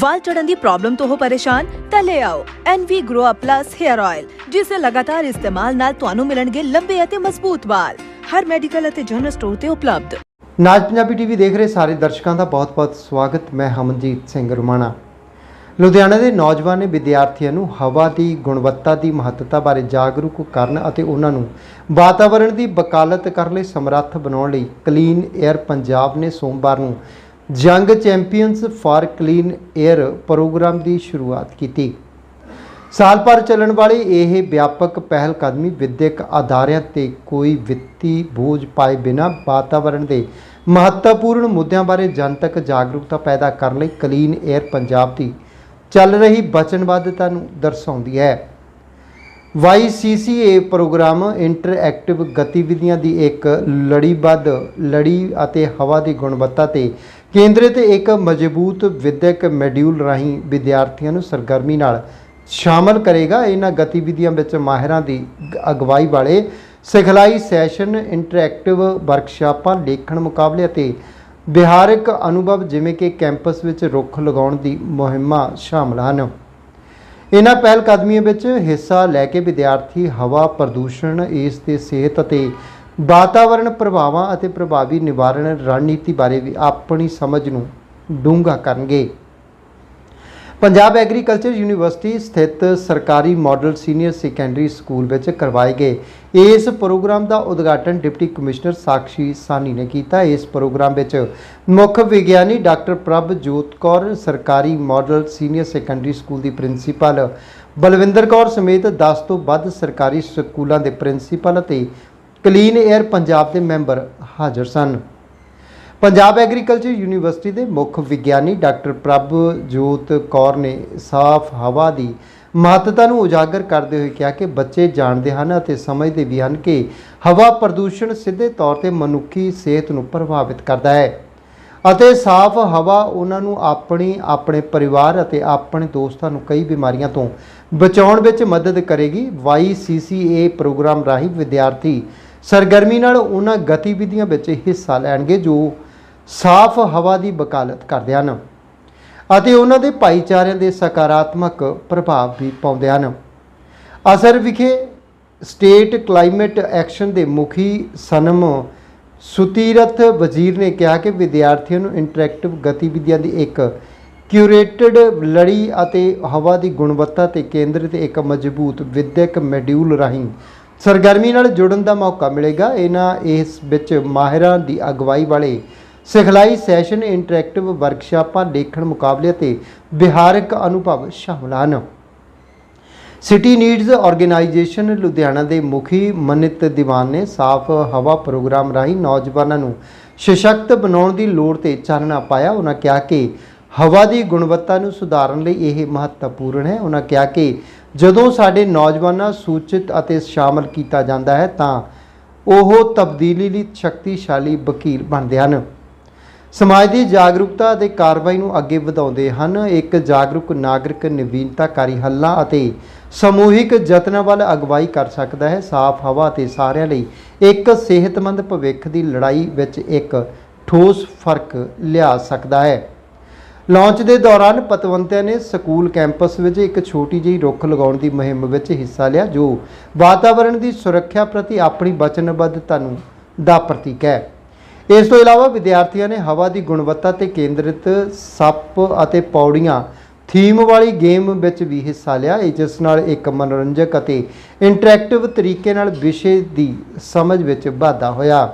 ਵਾਲ ਚੜਨ ਦੀ ਪ੍ਰੋਬਲਮ ਤੋਂ ਹੋ ਪਰੇਸ਼ਾਨ, ਤਾਂ ਲੈ ਆਓ NV Grow Up Plus Hair Oil ਜਿਸ ਦੇ ਲਗਾਤਾਰ ਇਸਤੇਮਾਲ ਨਾਲ ਤੁਹਾਨੂੰ ਮਿਲਣਗੇ ਲੰਬੇ ਅਤੇ ਮਜ਼ਬੂਤ ਵਾਲ। ਹਰ ਮੈਡੀਕਲ ਅਤੇ ਜਨਰਲ ਸਟੋਰ ਤੇ ਉਪਲਬਧ। ਨਾਜ ਪੰਜਾਬੀ ਟੀਵੀ ਦੇਖ ਰਹੇ ਸਾਰੇ ਦਰਸ਼ਕਾਂ ਦਾ ਬਹੁਤ-ਬਹੁਤ ਸਵਾਗਤ। ਮੈਂ ਹਮਨਜੀਤ ਸਿੰਘ ਰੁਮਾਣਾ। ਲੁਧਿਆਣਾ ਦੇ ਨੌਜਵਾਨ ਵਿਦਿਆਰਥੀਆਂ ਨੂੰ ਹਵਾ ਦੀ ਗੁਣਵੱਤਾ ਦੀ ਮਹੱਤਤਾ ਬਾਰੇ ਜਾਗਰੂਕ ਕਰਨ ਅਤੇ ਉਹਨਾਂ ਨੂੰ ਵਾਤਾਵਰਣ ਦੀ ਵਕਾਲਤ ਕਰਨ ਲਈ ਸਮਰੱਥ ਬਣਾਉਣ ਲਈ ਕਲੀਨ 에ਅਰ ਪੰਜਾਬ ਨੇ ਸੋਮਵਾਰ ਨੂੰ ਜੰਗ champions for clean air programme ਦੀ ਸ਼ੁਰੂਆਤ ਕੀਤੀ। ਸਾਲ ਭਰ ਚੱਲਣ ਵਾਲੀ ਇਹ ਵਿਆਪਕ ਪਹਿਲ ਕਦਮੀ ਵਿਦਿਅਕ ਅਦਾਰਿਆਂ ਤੇ ਕੋਈ ਵਿੱਤੀ ਬੋਝ ਪਾਏ ਬਿਨਾਂ ਵਾਤਾਵਰਣ ਦੇ ਮਹੱਤਵਪੂਰਨ ਮੁੱਦਿਆਂ ਬਾਰੇ ਜਨਤਕ ਜਾਗਰੂਕਤਾ ਪੈਦਾ ਕਰਨ ਲਈ ਕਲੀਨ 에ਅਰ ਪੰਜਾਬ ਦੀ ਚੱਲ ਰਹੀ ਵਚਨਬੱਧਤਾ ਨੂੰ ਦਰਸਾਉਂਦੀ ਹੈ। YCCA ਪ੍ਰੋਗਰਾਮ ਇੰਟਰਐਕਟਿਵ ਗਤੀਵਿਧੀਆਂ ਦੀ ਇੱਕ ਲੜੀਬੱਧ, ਲੜੀ ਅਤੇ ਹਵਾ ਦੀ ਗੁਣਵੱਤਾ ਤੇ ਕੇਂਦਰਿਤ ਇੱਕ ਮਜ਼ਬੂਤ ਵਿਦਿਅਕ ਮੈਡਿਊਲ ਰਾਹੀਂ ਵਿਦਿਆਰਥੀਆਂ ਨੂੰ ਸਰਗਰਮੀ ਨਾਲ ਸ਼ਾਮਲ ਕਰੇਗਾ। ਇਹਨਾਂ ਗਤੀਵਿਧੀਆਂ ਵਿੱਚ ਮਾਹਿਰਾਂ ਦੀ ਅਗਵਾਈ ਵਾਲੇ ਸਿਖਲਾਈ ਸੈਸ਼ਨ ਇੰਟਰੈਕਟਿਵ ਵਰਕਸ਼ਾਪਾਂ, ਲੇਖਣ ਮੁਕਾਬਲੇ ਅਤੇ ਵਿਹਾਰਕ ਅਨੁਭਵ ਜਿਵੇਂ ਕਿ ਕੈਂਪਸ ਵਿੱਚ ਰੁੱਖ ਲਗਾਉਣ ਦੀ ਮੁਹਿੰਮਾਂ ਸ਼ਾਮਲ ਹਨ। ਇਹਨਾਂ ਪਹਿਲ ਕਦਮੀਆਂ ਵਿੱਚ ਹਿੱਸਾ ਲੈ ਕੇ ਵਿਦਿਆਰਥੀ ਹਵਾ ਪ੍ਰਦੂਸ਼ਣ, ਇਸ ਦੇ ਸਿਹਤ ਅਤੇ ਵਾਤਾਵਰਣ ਪ੍ਰਭਾਵਾਂ ਅਤੇ ਪ੍ਰਭਾਵੀ ਨਿਵਾਰਣ ਰਣਨੀਤੀ ਬਾਰੇ ਵੀ ਆਪਣੀ ਸਮਝ ਨੂੰ ਡੂੰਘਾ ਕਰਨਗੇ। ਪੰਜਾਬ ਐਗਰੀਕਲਚਰ ਯੂਨੀਵਰਸਿਟੀ ਸਥਿਤ ਸਰਕਾਰੀ ਮਾਡਲ ਸੀਨੀਅਰ ਸੈਕੰਡਰੀ ਸਕੂਲ ਵਿੱਚ ਕਰਵਾਏ ਗਏ। ਇਸ ਪ੍ਰੋਗਰਾਮ ਦਾ ਉਦਘਾਟਨ ਡਿਪਟੀ ਕਮਿਸ਼ਨਰ ਸਾਕਸ਼ੀ ਸਾਨੀ ਨੇ ਕੀਤਾ। ਇਸ ਪ੍ਰੋਗਰਾਮ ਵਿੱਚ ਮੁੱਖ ਵਿਗਿਆਨੀ ਡਾਕਟਰ ਪ੍ਰਭਜੋਤ ਕੌਰ, ਸਰਕਾਰੀ ਮਾਡਲ ਸੀਨੀਅਰ ਸੈਕੰਡਰੀ ਸਕੂਲ ਦੀ ਪ੍ਰਿੰਸੀਪਲ ਬਲਵਿੰਦਰ ਕੌਰ ਸਮੇਤ 10 ਤੋਂ ਵੱਧ ਸਰਕਾਰੀ ਸਕੂਲਾਂ ਦੇ ਪ੍ਰਿੰਸੀਪਲ ਅਤੇ ਕਲੀਨ 에ਅਰ ਪੰਜਾਬ ਦੇ ਮੈਂਬਰ ਹਾਜ਼ਰ ਸਨ। ਪੰਜਾਬ ਐਗਰੀਕਲਚਰ ਯੂਨੀਵਰਸਿਟੀ ਦੇ ਮੁੱਖ ਵਿਗਿਆਨੀ ਡਾਕਟਰ ਪ੍ਰਭਜੋਤ ਕੌਰ ਨੇ ਸਾਫ਼ ਹਵਾ ਦੀ ਮਹੱਤਤਾ ਨੂੰ ਉਜਾਗਰ ਕਰਦੇ ਹੋਏ ਕਿਹਾ ਕਿ ਬੱਚੇ ਜਾਣਦੇ ਹਨ ਅਤੇ ਸਮਝਦੇ ਵੀ ਹਨ ਕਿ ਹਵਾ ਪ੍ਰਦੂਸ਼ਣ ਸਿੱਧੇ ਤੌਰ ਤੇ ਮਨੁੱਖੀ ਸਿਹਤ ਨੂੰ ਪ੍ਰਭਾਵਿਤ ਕਰਦਾ ਹੈ ਅਤੇ ਸਾਫ਼ ਹਵਾ ਉਹਨਾਂ ਨੂੰ ਆਪਣੀ, ਆਪਣੇ ਪਰਿਵਾਰ ਅਤੇ ਆਪਣੇ ਦੋਸਤਾਂ ਨੂੰ ਕਈ ਬਿਮਾਰੀਆਂ ਤੋਂ ਬਚਾਉਣ ਵਿੱਚ ਮਦਦ ਕਰੇਗੀ। YCCA ਪ੍ਰੋਗਰਾਮ ਰਾਹੀਂ ਵਿਦਿਆਰਥੀ ਸਰਗਰਮੀ ਨਾਲ ਉਹਨਾਂ ਗਤੀਵਿਧੀਆਂ ਵਿੱਚ ਹਿੱਸਾ ਲੈਣਗੇ ਜੋ ਸਾਫ਼ ਹਵਾ ਦੀ ਵਕਾਲਤ ਕਰਦੇ ਹਨ ਅਤੇ ਉਹਨਾਂ ਦੇ ਭਾਈਚਾਰਿਆਂ ਦੇ ਸਕਾਰਾਤਮਕ ਪ੍ਰਭਾਵ ਵੀ ਪਾਉਂਦੇ ਹਨ। ਅਸਰ ਵਿਖੇ ਸਟੇਟ ਕਲਾਈਮੇਟ ਐਕਸ਼ਨ ਦੇ ਮੁਖੀ ਸਨਮ ਸੁਤੀਰਥ ਵਜ਼ੀਰ ਨੇ ਕਿਹਾ ਕਿ ਵਿਦਿਆਰਥੀਆਂ ਨੂੰ ਇੰਟਰੈਕਟਿਵ ਗਤੀਵਿਧੀਆਂ ਦੀ ਇੱਕ ਕਿਊਰੇਟਡ ਲੜੀ ਅਤੇ ਹਵਾ ਦੀ ਗੁਣਵੱਤਾ ਤੇ ਕੇਂਦਰਿਤ ਇੱਕ ਮਜ਼ਬੂਤ ਵਿਦਿਅਕ ਮੋਡਿਊਲ ਰਾਹੀਂ ਸਰਗਰਮੀ ਨਾਲ ਜੁੜਨ ਦਾ ਮੌਕਾ ਮਿਲੇਗਾ। ਇਹਨਾਂ ਇਸ ਵਿੱਚ ਮਾਹਿਰਾਂ ਦੀ ਅਗਵਾਈ ਵਾਲੇ ਸਿਖਲਾਈ ਸੈਸ਼ਨ, ਇੰਟਰੈਕਟਿਵ ਵਰਕਸ਼ਾਪਾਂ ਲੇਖਣ ਮੁਕਾਬਲੇ ਅਤੇ ਵਿਹਾਰਕ ਅਨੁਭਵ ਸ਼ਾਮਲ ਹਨ। ਸਿਟੀ ਨੀਡਸ ਆਰਗੇਨਾਈਜੇਸ਼ਨ ਲੁਧਿਆਣਾ ਦੇ ਮੁਖੀ ਮਨਿਤ ਦੀਵਾਨ ਨੇ ਸਾਫ਼ ਹਵਾ ਪ੍ਰੋਗਰਾਮ ਰਾਹੀਂ ਨੌਜਵਾਨਾਂ ਨੂੰ ਸਸ਼ਕਤ ਬਣਾਉਣ ਦੀ ਲੋੜ ਤੇ ਚਾਨਣਾ ਪਾਇਆ। ਉਹਨਾਂ ਕਿਹਾ ਕਿ ਹਵਾ ਦੀ ਗੁਣਵੱਤਾ ਨੂੰ ਸੁਧਾਰਨ ਲਈ ਇਹ ਮਹੱਤਵਪੂਰਨ ਹੈ। ਉਹਨਾਂ ਕਿਹਾ ਕਿ ਜਦੋਂ ਸਾਡੇ ਨੌਜਵਾਨਾਂ ਸੂਚਿਤ ਅਤੇ ਸ਼ਾਮਲ ਕੀਤਾ ਜਾਂਦਾ ਹੈ, ਤਾਂ ਉਹ ਤਬਦੀਲੀ ਲਈ ਸ਼ਕਤੀਸ਼ਾਲੀ ਵਕੀਲ ਬਣਦੇ ਹਨ। ਸਮਾਜ ਦੀ ਜਾਗਰੂਕਤਾ ਅਤੇ ਕਾਰਵਾਈ ਨੂੰ ਅੱਗੇ ਵਧਾਉਂਦੇ ਹਨ। ਇੱਕ ਜਾਗਰੂਕ ਨਾਗਰਿਕ ਨਵੀਨਤਾਕਾਰੀ ਹੱਲਾਂ ਅਤੇ ਸਮੂਹਿਕ ਯਤਨਾਂ ਵੱਲ ਅਗਵਾਈ ਕਰ ਸਕਦਾ ਹੈ। ਸਾਫ਼ ਹਵਾ ਤੇ ਸਾਰਿਆਂ ਲਈ ਇੱਕ ਸਿਹਤਮੰਦ ਭਵਿੱਖ ਦੀ ਲੜਾਈ ਵਿੱਚ ਇੱਕ ਠੋਸ ਫ਼ਰਕ ਲਿਆ ਸਕਦਾ ਹੈ। ਲਾਂਚ ਦੇ ਦੌਰਾਨ ਪਤਵੰਤਿਆਂ ਨੇ ਸਕੂਲ ਕੈਂਪਸ ਵਿੱਚ ਇੱਕ ਛੋਟੀ ਜਿਹੀ ਰੁੱਖ ਲਗਾਉਣ ਦੀ ਮੁਹਿੰਮ ਵਿੱਚ ਹਿੱਸਾ ਲਿਆ, ਜੋ ਵਾਤਾਵਰਣ ਦੀ ਸੁਰੱਖਿਆ ਪ੍ਰਤੀ ਆਪਣੀ ਵਚਨਬੱਧਤਾ ਨੂੰ ਦਾ ਪ੍ਰਤੀਕ ਹੈ। ਇਸ ਤੋਂ ਇਲਾਵਾ ਵਿਦਿਆਰਥੀਆਂ ਨੇ ਹਵਾ ਦੀ ਗੁਣਵੱਤਾ ਤੇ ਕੇਂਦਰਿਤ ਸੱਪ ਅਤੇ ਪੌੜੀਆਂ ਥੀਮ ਵਾਲੀ ਗੇਮ ਵਿੱਚ ਵੀ ਹਿੱਸਾ ਲਿਆ ਜਿਸ ਨਾਲ ਇੱਕ ਮਨੋਰੰਜਕ ਅਤੇ ਇੰਟਰੈਕਟਿਵ ਤਰੀਕੇ ਨਾਲ ਵਿਸ਼ੇ ਦੀ ਸਮਝ ਵਿੱਚ ਵਾਧਾ ਹੋਇਆ।